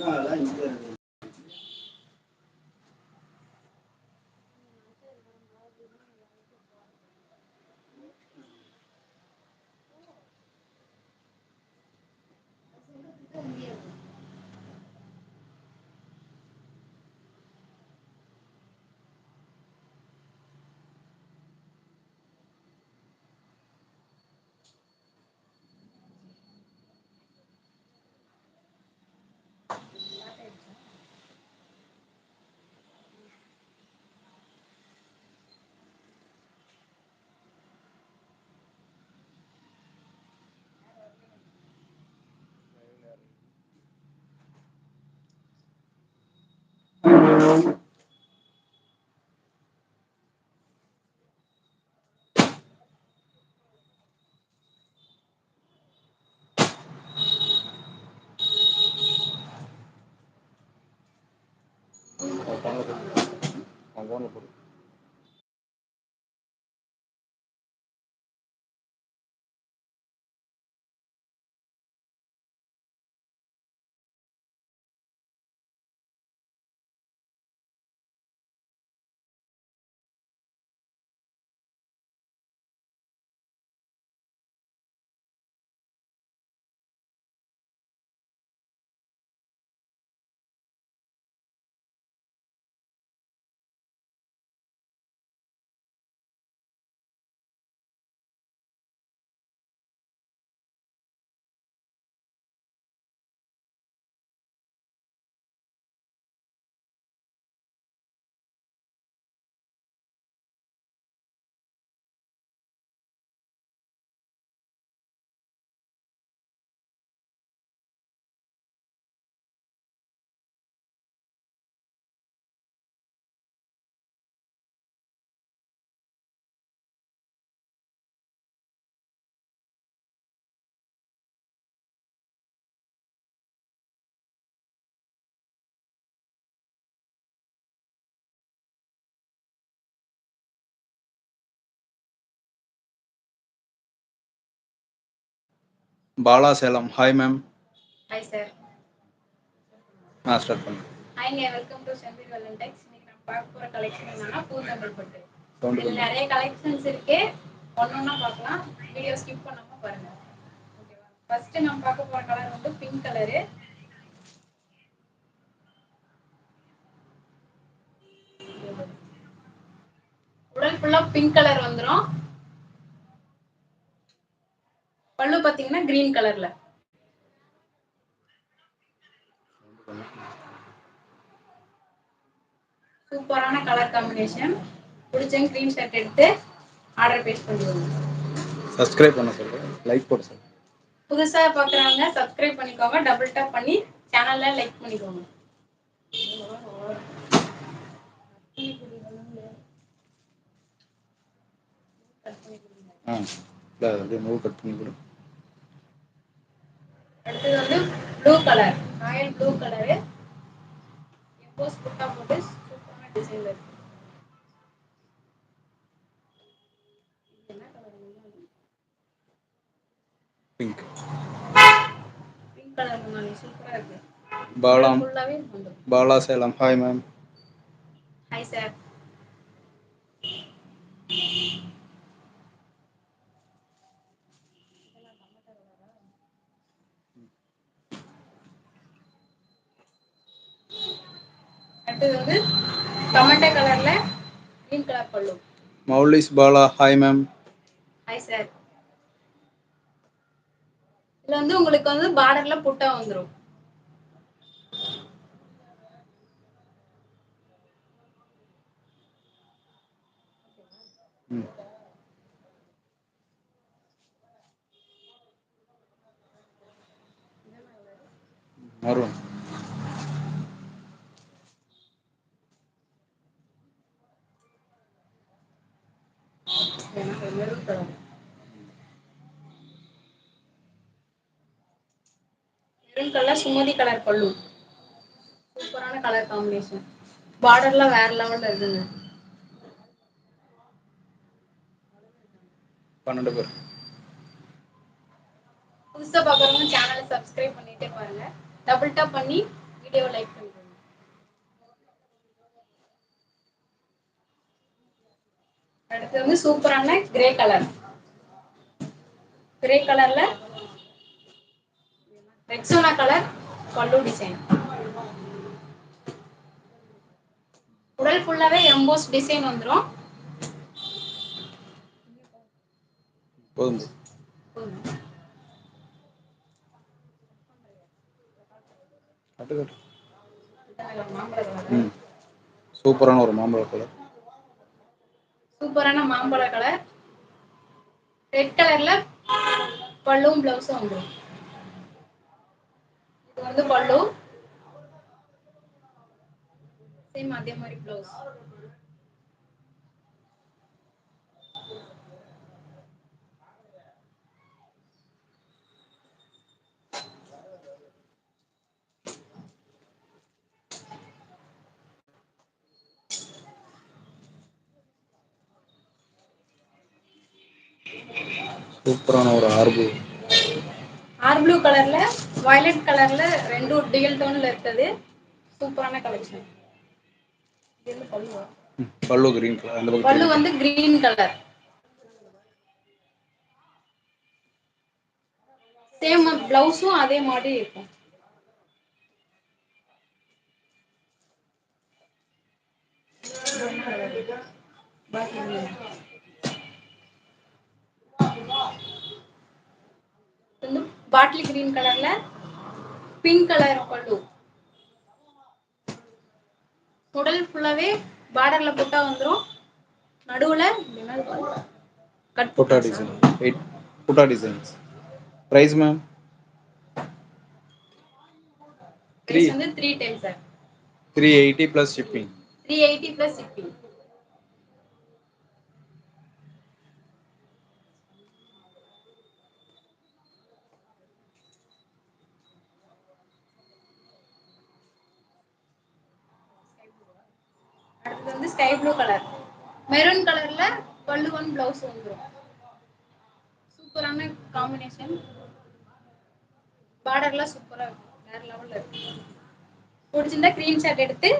那来一个。Bala Salem hi ma'am hi sir ஆ start பண்ணுங்க ஹாய்ங்க welcome to Senthil வெலன்டெக்ஸ் இன்னைக்கு நம்ம பார்க்க போற கலெக்ஷன் என்னன்னா பூந்தமிழ் பட்டு. இதுல நிறைய கலெக்ஷன்ஸ் இருக்கு. ஒன்னொன்னா பார்க்கலாம். வீடியோ ஸ்கிப் பண்ணாம பாருங்க. ஓகேவா ஃபர்ஸ்ட் நம்ம பார்க்க போற கலர் வந்து பிங்க் கலரு உடல் ஃபுல்லா பிங்க் கலர் வந்துரும் பல்லு பாத்தீங்கன்னா கிரீன் கலர்ல சூப்பரான கலர் காம்பினேஷன் பிடிச்சவங்க க்ரீன் ஷர்ட் எடுத்து ஆர்டர் பேஸ் பண்ணிடுவோம். சப்ஸ்கிரைப் பண்ண சொல்லுங்க லைக் போட சொல்லுங்க புதுசா பாக்குறவங்க சப்ஸ்கிரைப் பண்ணிக்கோங்க டபுள் டேப் பண்ணி சேனல்ல லைக் பண்ணிக்கோங்க. ஆ இல்லை அப்படியே மூவ் கட் பண்ணி கொடு அடுத்தது வந்து blue colour royal blue colour emboss புட்டா போட்டு சூப்பரான டிசைன்ல இருக்கு. பிங்க் பிங்க் கலர் முன்னாடி வந்துடும் Bala Salem hi ma'am hi sir அடுத்தது வந்து டொமேட்டோ கலர்ல கிரீன் கலர் பல்லு மௌலிஸ் Bala hi ma'am hi sir இதுல வந்து உங்களுக்கு வந்து பார்டர்ல புட்டா வந்துரும். மருவன் maroon colour maroon colour Sumathi colour பல்லு சூப்பரான கலர் காம்பினேஷன் பார்டர்லாம் வேற லெவல்ல இருக்குங்க. பன்னெண்டு பேர். புதுசா பார்க்குறவங்க சேனலை சப்ஸ்கிரைப் பண்ணிட்டே பாருங்க. டபுள் டாப் பண்ணி வீடியோ லைக் பண்ணிக்கோங்க அடுத்து வந்து சூப்பரான கிரே கலர் கிரே கலர்ல ரெக்ஸோனா கலர் பல்லு டிசைன் உடல் ஃபுல்லாவே எம்போஸ் டிசைன் வந்துரு போதும். கட்டு கட்டு. ம். சூப்பரான ஒரு மாம்பழ கலர் சூப்பரான மாம்பழ கலர் ரெட் கலர்ல பல்லுவு பிளவுஸு வந்துரு இது வந்து பல்லு சேம் அதே மாரி பிளவுஸ் சூப்பரான ஒரு ஆர் ப்ளூ ஆர் ப்ளூ கலர்ல வயலட் கலர்ல ரெண்டு டியல் டோன்ல இருக்குது. சூப்பரான கலெக்ஷன் பல்லு கிரீன் கலர் பல்லு வந்து கிரீன் கலர் சேம் பிளவுஸு அதே மாரி இருக்கு வந்து பாட்டில் கிரீன் கலர்ல பிங்க் கலர் பல்லு உடல் ஃபுல்லாவே பார்டர்ல புட்டா வந்துரு நடுவுல கட் புட்டா டிசைன் எயிட் புட்டா டிசைன்ஸ் ப்ரைஸ் மேம் த்ரீ வந்து three ten sir three eighty plus shipping three eighty plus shipping இது வந்து ஸ்கை ப்ளூ கலர் மெரூன் கலர்ல பல்லு ஒன் பிளவுஸ் வந்துடும் சூப்பரான காம்பினேஷன் பார்டர்லாம் சூப்பரா இருக்கும். வேற லெவல்ல இருக்கு. புடிச்சிருந்தா ஸ்கிரீன் ஷாட் எடுத்து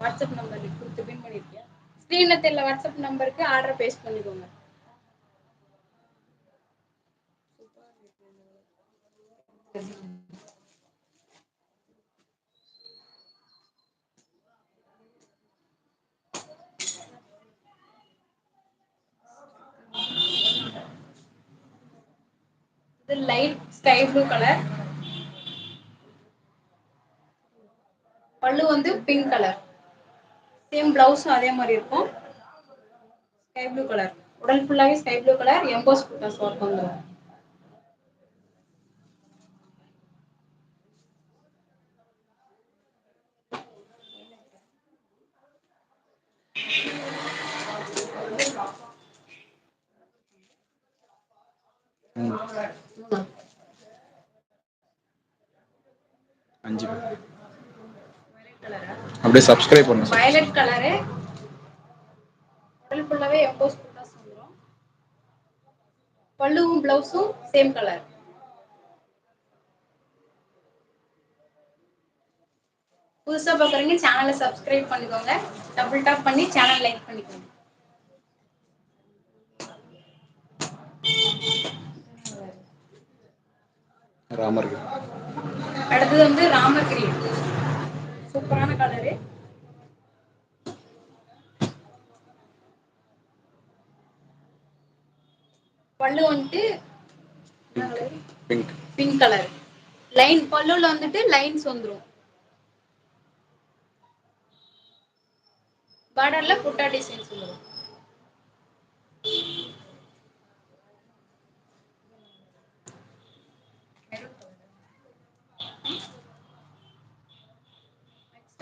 வாட்ஸ்அப் நம்பர் கொடுத்து பின் பண்ணியிருக்கேன் ஸ்க்ரீனில் தெரியல வாட்ஸ்அப் நம்பருக்கு ஆர்டர் பேஸ்ட் பண்ணிக்கோங்க. இது லைட் ஸ்கை ப்ளூ கலர் பல்லு வந்து பிங்க் கலர் சேம் பிளவுஸும் அதே மாதிரி இருக்கும். ஸ்கை ப்ளூ கலர் உடல் ஃபுல்லாகவே ஸ்கை ப்ளூ கலர் எம்போஸ் பூட்டாஸ் ஒர்க் வந்துரு ம். அஞ்சு அப்படியே சப்ஸ்கிரைப் பண்ணு வயலட் கலரு உடல் ஃபுல்லாவே எம்போஸ் பூட்டாஸ் வந்துரு பல்லுவும் ப்ளவுஸும் சேம் கலர் புதுசா பாக்குறீங்க சேனலை சப்ஸ்கிரைப் பண்ணிக்கோங்க. டபுள் டாப் பண்ணி சேனல் லைக் பண்ணிக்கோங்க ராமர் கிரீன் அடுத்தது வந்து ராமர் கிரீன் சூப்பரான கலரு பல்லு என்ன pink colour pink pink colour line பல்லுல வந்துட்டு லைன்ஸ் வந்துரு பார்டர்ல புட்டா டிசைன்ஸ் வந்துரு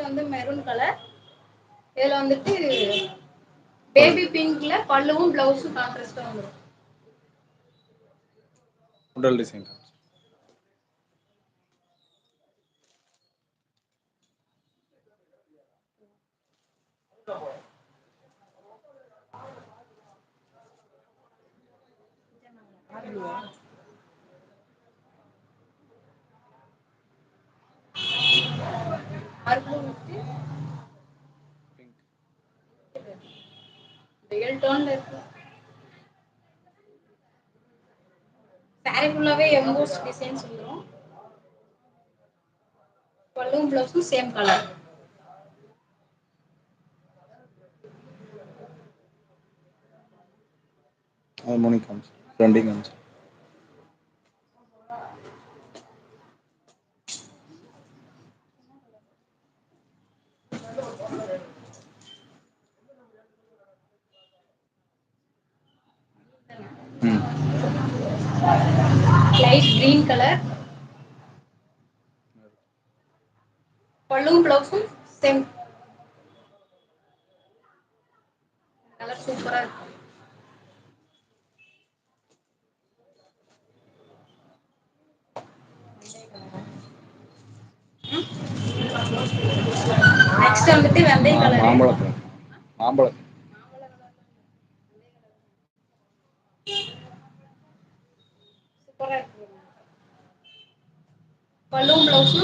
நெக்ஸ்ட் வந்து மெரூன் கலர் இதுல வந்துட்டு பேபி பிங்க்ல பல்லுவு பிளவுஸு கான்ட்ராஸ்டா வந்துரு உடல் design dark blue with real டோன்ல இருக்கு. சாரி ஃபுல்லாவே எம்போஸ் டிசைன்ஸ் சொல்லுவோம் பல்லும் பிளவுஸும் சேம் கலர் அது முன் காமிச்சு ஃப்ரண்டையு காமிச்சு லைட் கிரீன் கலர் பல்லு பிளவுஸும் சேம் கலர் சூப்பரா இருக்கும் நெக்ஸ்ட் வந்துட்டு வெந்தய கலர் மாம்பழம் மாம்பழம் மாம்பழ சூப்பரா இருக்கு பல்லு பிளவுஸு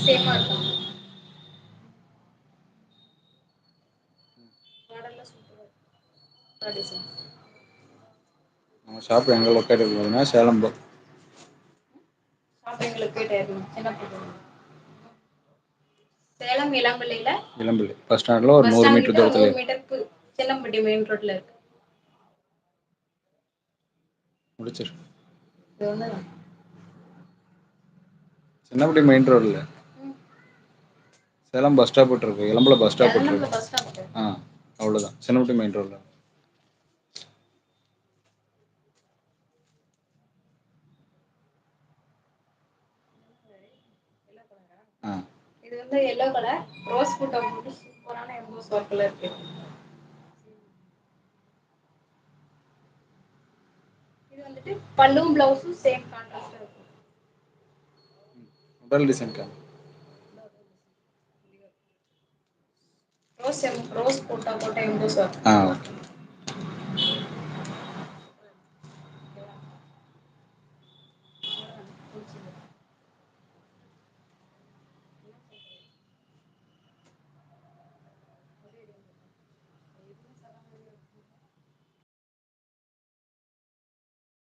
சேமா இருக்கு மாடல்லா சூப்பரா இருக்கு டிசைன் நம்ம ஷாப் எங்க லொக்கேட் இருக்குதுனா சேலம் ஷாப் எங்க லொக்கேட் சேலம் இளம்பிள்ளைல இளம்பிள்ளை. பஸ் ஸ்டாண்ட்ல ஒரு நூறு மீட்டர் தூரத்துல நூறு மீட்டருக்கு சின்னம்பட்டி மெயின் ரோட்ல இருக்கு. முடிச்சிரு. சின்னப்பட்டி மெயின் ரோடுல சேலம் பஸ் ஸ்டாப் விட்ருக்கு இளம்பிள்ளை பஸ் ஸ்டாப் ஸ்டாப் ஆ அவ்வளோதா சின்னப்பட்டி மெயின் ரோட்ல இது வந்து எல்லோ கலர் ரோஸ் கூட்டம் போட்டு சூப்பரான எம்போஸ் ஒர்க்ல இருக்கு. வந்துட்டு பல்லு பிளவுஸு சேம் கான்ட்ராஸ்டா இருக்கு முதல் டிசைன் காமி ரோஸ் எம் ரோஸ் கோட்டா கோட்டா எம்போஸ் ஒர்க் ஆ. ஓகே